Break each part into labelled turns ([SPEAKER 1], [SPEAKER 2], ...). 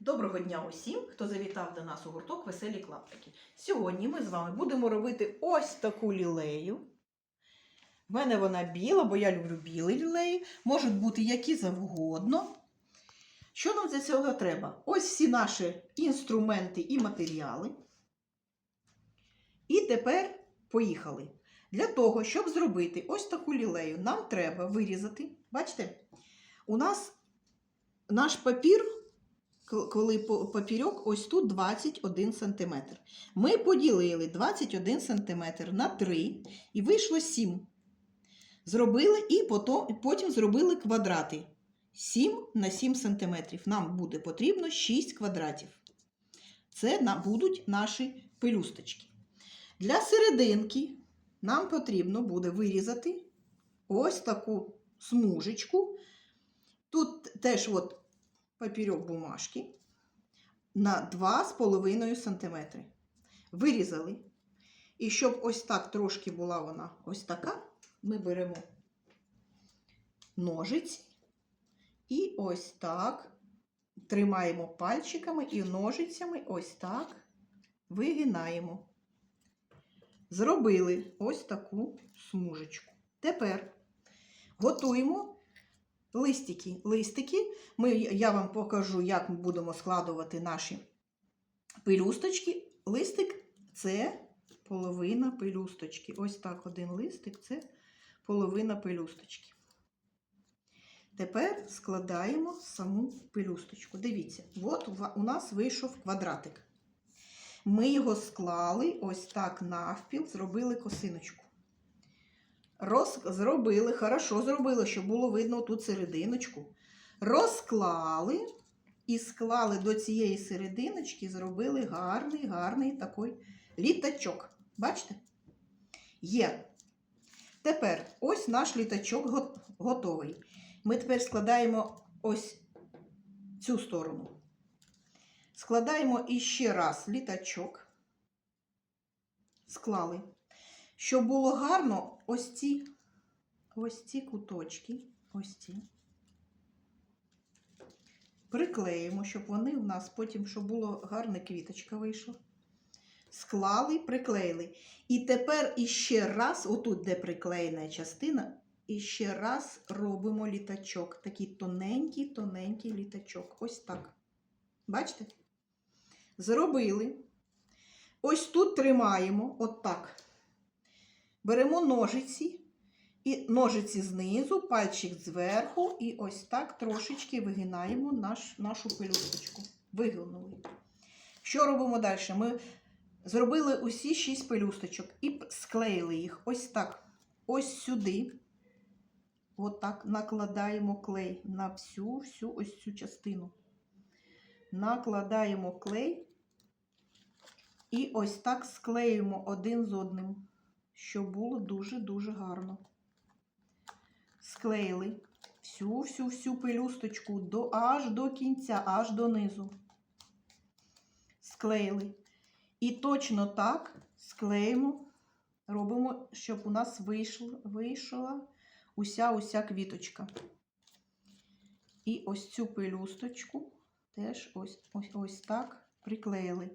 [SPEAKER 1] Доброго дня усім, хто завітав до нас у гурток Веселі клаптики. Сьогодні ми з вами будемо робити ось таку лілею. В мене вона біла, бо я люблю білі лілеї. Можуть бути які завгодно. Що нам для цього треба? Ось всі наші інструменти і матеріали. І тепер поїхали. Для того, щоб зробити ось таку лілею, нам треба вирізати. Бачите, у нас наш папір коли поперек ось тут 21 см. Ми поділили 21 см на 3 і вийшло 7. Зробили і потім зробили квадрати. 7 на 7 см. Нам буде потрібно 6 квадратів. Це будуть наші пелюсточки. Для серединки нам потрібно буде вирізати ось таку смужечку. Тут теж от поперек бумажки на 2,5 см. Вирізали. І щоб ось так трошки була вона ось така, ми беремо ножиці і ось так тримаємо пальчиками і ножицями ось так вигинаємо. Зробили ось таку смужечку. Тепер готуємо листики. Листики ми, я вам покажу, як ми будемо складувати наші пелюсточки. Листик це половина пелюсточки. Ось так один листик це половина пелюсточки. Тепер складаємо саму пелюсточку. Дивіться, от у нас вийшов квадратик. Ми його склали ось так навпіл, зробили косиночку. Роз... Зробили, хорошо зробили, щоб було видно тут серединочку. Розклали і склали до цієї серединочки, зробили гарний, гарний такий літачок. Бачите? Є. Тепер ось наш літачок готовий. Ми тепер складаємо ось цю сторону. Складаємо іще раз літачок. Склали. Щоб було гарно, ось ці, ось ці куточки, ось ці. Приклеїмо, щоб вони у нас потім, щоб було гарна квіточка вийшла. Склали, приклеїли. І тепер іще раз, отут, де приклеєна частина, іще раз робимо літачок. Такий тоненький, тоненький літачок. Ось так. Бачите? Зробили. Ось тут тримаємо, отак. Беремо ножиці, і ножиці знизу, пальчик зверху, і ось так трошечки вигинаємо наш, нашу пелюсточку. Вигнули. Що робимо далі? Ми зробили усі шість пелюсточок і склеїли їх ось так. Ось сюди. Отак накладаємо клей на всю, всю ось цю частину. Накладаємо клей і ось так склеюємо один з одним, щоб було дуже-дуже гарно. Склеїли всю-всю-всю пелюсточку до, аж до кінця, аж до низу. Склеїли. І точно так склеїмо, робимо, щоб у нас вийшла, вийшла уся-уся квіточка. І ось цю пелюсточку теж ось, ось, ось так приклеїли.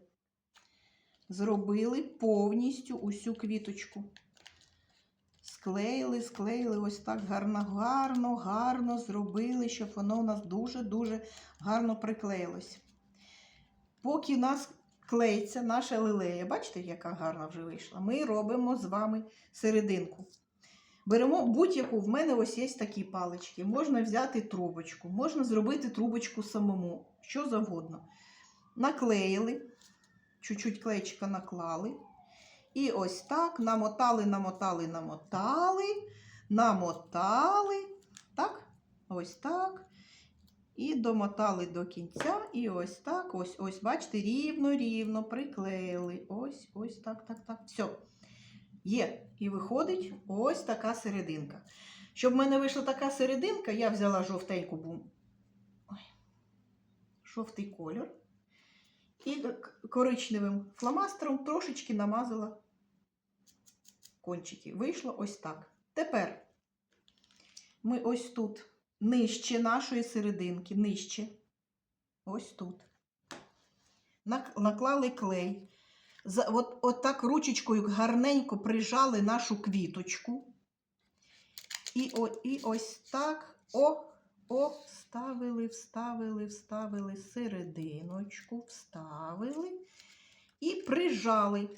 [SPEAKER 1] Зробили повністю усю квіточку. Склеїли, склеїли ось так гарно, гарно, гарно зробили, щоб воно у нас дуже-дуже гарно приклеїлось. Поки у нас клеїться наша лилея, бачите, яка гарна вже вийшла, ми робимо з вами серединку. Беремо будь-яку, в мене ось є такі палички. Можна взяти трубочку, можна зробити трубочку самому, що завгодно. Наклеїли, чуть-чуть клейчика наклали. І ось так намотали, намотали, намотали, намотали. Так, ось так. І домотали до кінця. І ось так, ось, ось, бачите, рівно-рівно приклеїли. Ось, ось так, так, так. Все. Є. І виходить ось така серединка. Щоб в мене вийшла така серединка, я взяла жовтеньку бум. Ой. Жовтий кольор. І коричневим фломастером трошечки намазала кончики. Вийшло ось так. Тепер ми ось тут, нижче нашої серединки, нижче. Ось тут. наклали клей. От, от так ручечкою гарненько прижали нашу квіточку. І, о, і ось так о, о, вставили, вставили, серединочку, вставили і прижали.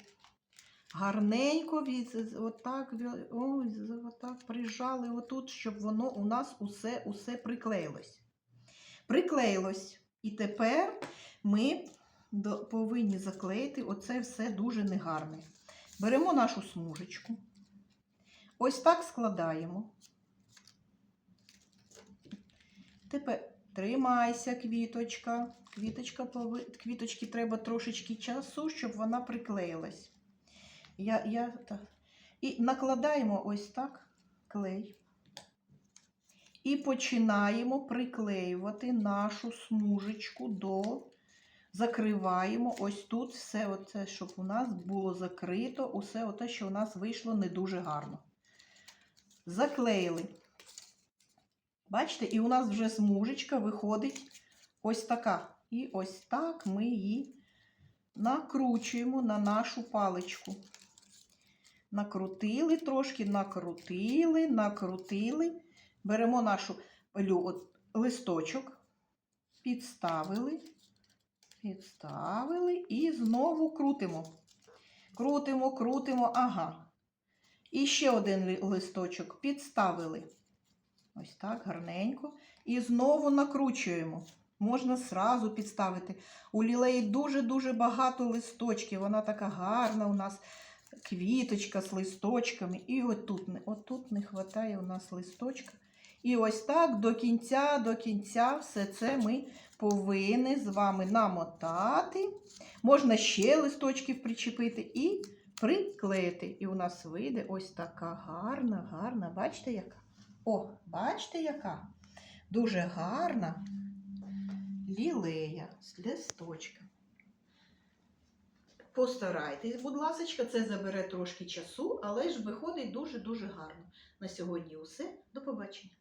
[SPEAKER 1] Гарненько отак, отак прижали отут, щоб воно у нас усе, усе приклеїлось. Приклеїлось. І тепер ми повинні заклеїти оце все дуже негарне. Беремо нашу смужечку. Ось так складаємо. Тепер тримайся, квіточка. Квіточка. Квіточки треба трошечки часу, щоб вона приклеїлась. Я, я, так. І накладаємо ось так клей. І починаємо приклеювати нашу смужечку до. Закриваємо ось тут все, оце, щоб у нас було закрито, усе оте, що у нас вийшло не дуже гарно. Заклеїли. Бачите, і у нас вже смужечка виходить ось така. І ось так ми її накручуємо на нашу паличку. Накрутили трошки, накрутили, накрутили. Беремо нашу листочок, підставили, підставили і знову крутимо. Крутимо, крутимо, ага. І ще один листочок підставили. Ось так, гарненько. І знову накручуємо. Можна зразу підставити. У лілеї дуже-дуже багато листочків. Вона така гарна у нас квіточка з листочками. І отут, отут не вистачає у нас листочка. І ось так до кінця, до кінця все це ми повинні з вами намотати. Можна ще листочків причепити і приклеїти. І у нас вийде ось така гарна, гарна. Бачите, яка? О, бачите, яка? Дуже гарна лілея з листочка. Постарайтесь, будь ласка, це забере трошки часу, але ж виходить дуже-дуже гарно. На сьогодні усе. До побачення.